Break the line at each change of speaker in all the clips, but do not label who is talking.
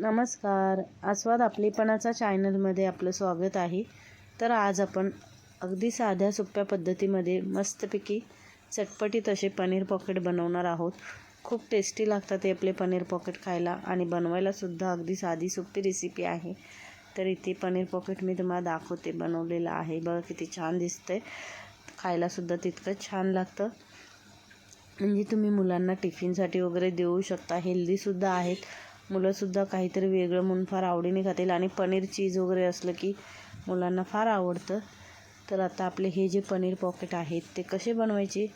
नमस्कार. आस्वाद आपलीपणाचा चॅनलमध्ये आपलं स्वागत आहे. तर आज आपण अगदी साध्या सोप्या पद्धतीमध्ये मस्तपैकी चटपटीत असे पनीर पॉकेट बनवणार आहोत. खूप टेस्टी लागतात हे आपले पनीर पॉकेट खायला आणि बनवायलासुद्धा अगदी साधी सोपी रेसिपी आहे. तर इथे पनीर पॉकेट मी तुम्हाला दाखवते बनवलेलं आहे. बघा किती छान दिसतंय. खायलासुद्धा तितकंच छान लागतं. म्हणजे तुम्ही मुलांना टिफिनसाठी वगैरे देऊ शकता. हेल्दीसुद्धा आहेत. मुलंसुद्धा काहीतरी वेगळं म्हणून फार आवडीने खातील. आणि पनीर चीज वगैरे असलं की मुलांना फार आवडतं. तर आता आपले हे जे पनीर पॉकेट आहेत ते कसे बनवायचे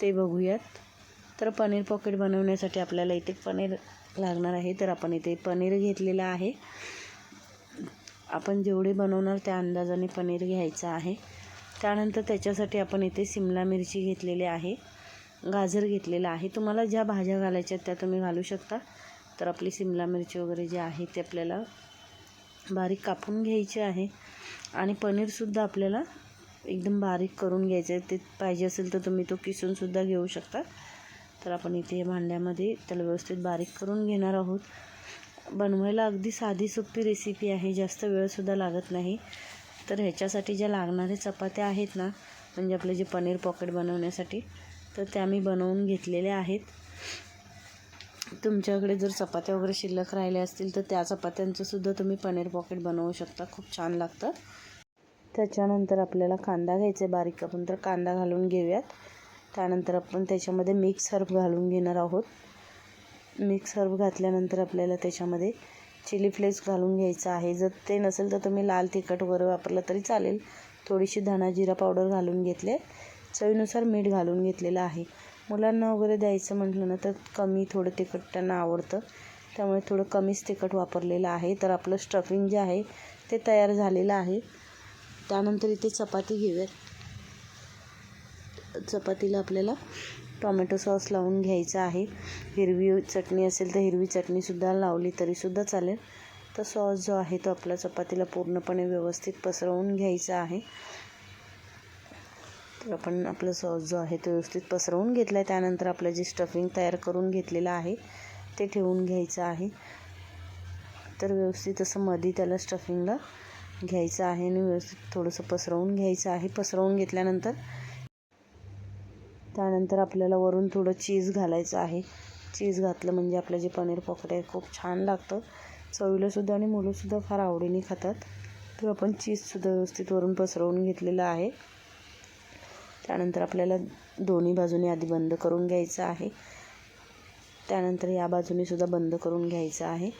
ते बघूयात. तर पनीर पॉकेट बनवण्यासाठी आपल्याला इथे पनीर लागणार आहे. तर आपण इथे पनीर घेतलेलं आहे. आपण जेवढे बनवणार त्या अंदाजाने पनीर घ्यायचं आहे. त्यानंतर त्याच्यासाठी आपण इथे सिमला मिरची घेतलेली आहे. गाजर घेतलेलं आहे. तुम्हाला ज्या भाज्या घालायच्या त्या तुम्ही घालू शकता. तर आपली सिमला मिरची वगैरे जे आहे ते आपल्याला बारीक कापून घ्यायचे आहे. आणि पनीरसुद्धा आपल्याला एकदम बारीक करून घ्यायचं आहे. ते पाहिजे असेल तर तुम्ही तो किसूनसुद्धा घेऊ शकता. तर आपण इथे भांड्यामध्ये त्याला व्यवस्थित बारीक करून घेणार आहोत. बनवायला अगदी साधी सोपी रेसिपी आहे. जास्त वेळसुद्धा लागत नाही. तर ह्याच्यासाठी ज्या लागणाऱ्या चपात्या आहेत ना म्हणजे आपले जे पनीर पॉकेट बनवण्यासाठी तर त्या मी बनवून घेतलेल्या आहेत. तुमच्याकडे जर चपात्या वगैरे शिल्लक राहिल्या असतील तर त्या चपात्यांचंसुद्धा तुम्ही पनीर पॉकेट बनवू शकता. खूप छान लागतं. त्याच्यानंतर आपल्याला कांदा घ्यायचा आहे बारीक आपण तर कांदा घालून घेऊयात. त्यानंतर आपण त्याच्यामध्ये मिक्स हर्ब घालून घेणार आहोत. मिक्स हर्ब घातल्यानंतर आपल्याला त्याच्यामध्ये चिली फ्लेक्स घालून घ्यायचं आहे. जर ते नसेल तर तुम्ही लाल तिखट वगैरे वापरलं तरी चालेल. थोडीशी धना जिरा पावडर घालून घेतले. चवीनुसार मीठ घालून घेतलेलं आहे. मुलांना वगैरे द्यायचं म्हटलं ना तर कमी थोडं तिखट त्यांना आवडतं. त्यामुळे थोडं कमीच तिखट वापरलेलं आहे. तर आपलं स्टफिंग जे आहे ते तयार झालेलं आहे. त्यानंतर इथे चपाती घेऊयात. चपातीला आपल्याला टॉमॅटो सॉस लावून घ्यायचा आहे. हिरवी चटणी असेल तर हिरवी चटणीसुद्धा लावली तरीसुद्धा चालेल. तर सॉस जो आहे तो आपल्या चपातीला पूर्णपणे व्यवस्थित पसरवून घ्यायचा आहे. तर आपण आपलं सॉस जो आहे तो व्यवस्थित पसरवून घेतला आहे त्यानंतर आपलं जे स्टफिंग तयार करून घेतलेलं आहे ते ठेवून घ्यायचं आहे. तर व्यवस्थित असं मधी त्याला स्टफिंगला घ्यायचं आहे आणि व्यवस्थित थोडंसं पसरवून घ्यायचं आहे. पसरवून घेतल्यानंतर त्यानंतर आपल्याला वरून थोडं चीज घालायचं आहे. चीज घातलं म्हणजे आपलं जे पनीर पकोडे आहे खूप छान लागतं. चवीलासुद्धा आणि मुलंसुद्धा फार आवडीने खातात. तर आपण चीजसुद्धा व्यवस्थित वरून पसरवून घेतलेलं आहे. त्यानंतर आपल्याला दोन्ही बाजूने आधी बंद करून घ्यायचं आहे. त्यानंतर या बाजूनेसुद्धा बंद करून घ्यायचं आहे.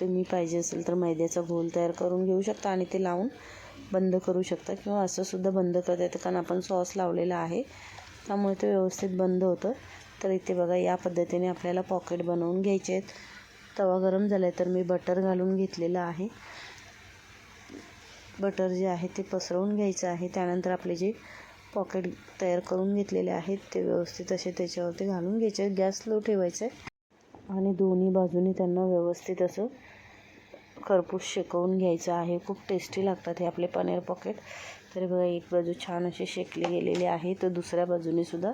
तुम्ही पाहिजे असेल तर मैद्याचा घोल तयार करून घेऊ शकता आणि ते लावून बंद करू शकता किंवा असं सुद्धा बंद करता येतं कारण आपण सॉस लावलेला आहे. त्यामुळे ते व्यवस्थित बंद होतं. तर इथे बघा या पद्धतीने आपल्याला पॉकेट बनवून घ्यायचे आहेत. तवा गरम झाला आहे तर मी बटर घालून घेतलेलं आहे. बटर जे आहे ते पसरवून घ्यायचं आहे. त्यानंतर आपले जे पॉकेट तयार करून घेतलेले आहेत. ते व्यवस्थित असे त्याच्यावरती घालून घ्यायचे. गॅस लो ठेवायचं. आहे आणि दोन्ही बाजूनी त्यांना व्यवस्थित असं खरपूस शेकवून घ्यायचं आहे. खूप टेस्टी लागतात हे आपले पनीर पॉकेट. तरी बघा एक बाजू छान असे शेकले गेलेले आहे. तर दुसऱ्या बाजूनेसुद्धा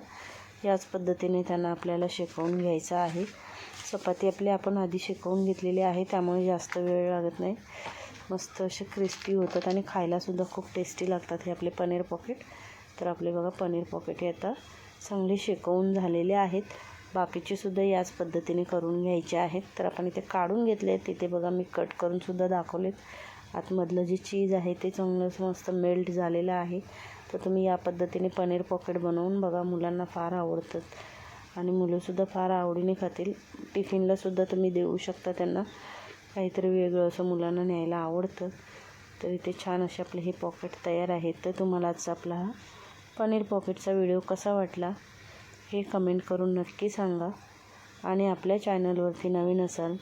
याच पद्धतीने त्यांना आपल्याला शेकवून घ्यायचं आहे. चपाती आपली आपण आधी शेकवून घेतलेली आहे. त्यामुळे जास्त वेळ लागत नाही. मस्त असे क्रिस्पी होतात आणि खायलासुद्धा खूप टेस्टी लागतात हे आपले पनीर पॉकेट. तर आपले बघा पनीर पॉकेट हे आता चांगले शेकवून झालेले आहेत. बाकीचे सुद्धा याच पद्धतीने करून घ्यायचे आहेत. तर आपण इथे काढून घेतले आहेत. तिथे बघा मी कट करूनसुद्धा दाखवलेत. आतमधलं जे चीज आहे ते चांगलं मस्त मेल्ट झालेलं आहे. तर तुम्ही या पद्धतीने पनीर पॉकेट बनवून बघा. मुलांना फार आवडतात आणि मुलंसुद्धा फार आवडीने खातील. टिफिनलासुद्धा तुम्ही देऊ शकता त्यांना. काहीतरी वेगळं असं मुलांना न्यायला आवडतं. तर इथे छान असे आपले हे पॉकेट तयार आहेत तर तुम्हाला आजचा आपला हा पनीर पॉकेटचा व्हिडिओ कसा वाटला हे कमेंट करून नक्की सांगा. आणि आपल्या चॅनलवरती नवीन असाल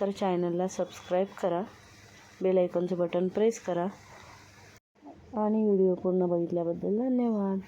तर चॅनलला सबस्क्राईब करा. बेल आयकॉनचं बटन प्रेस करा. आणि व्हिडिओ पूर्ण बघितल्याबद्दल धन्यवाद.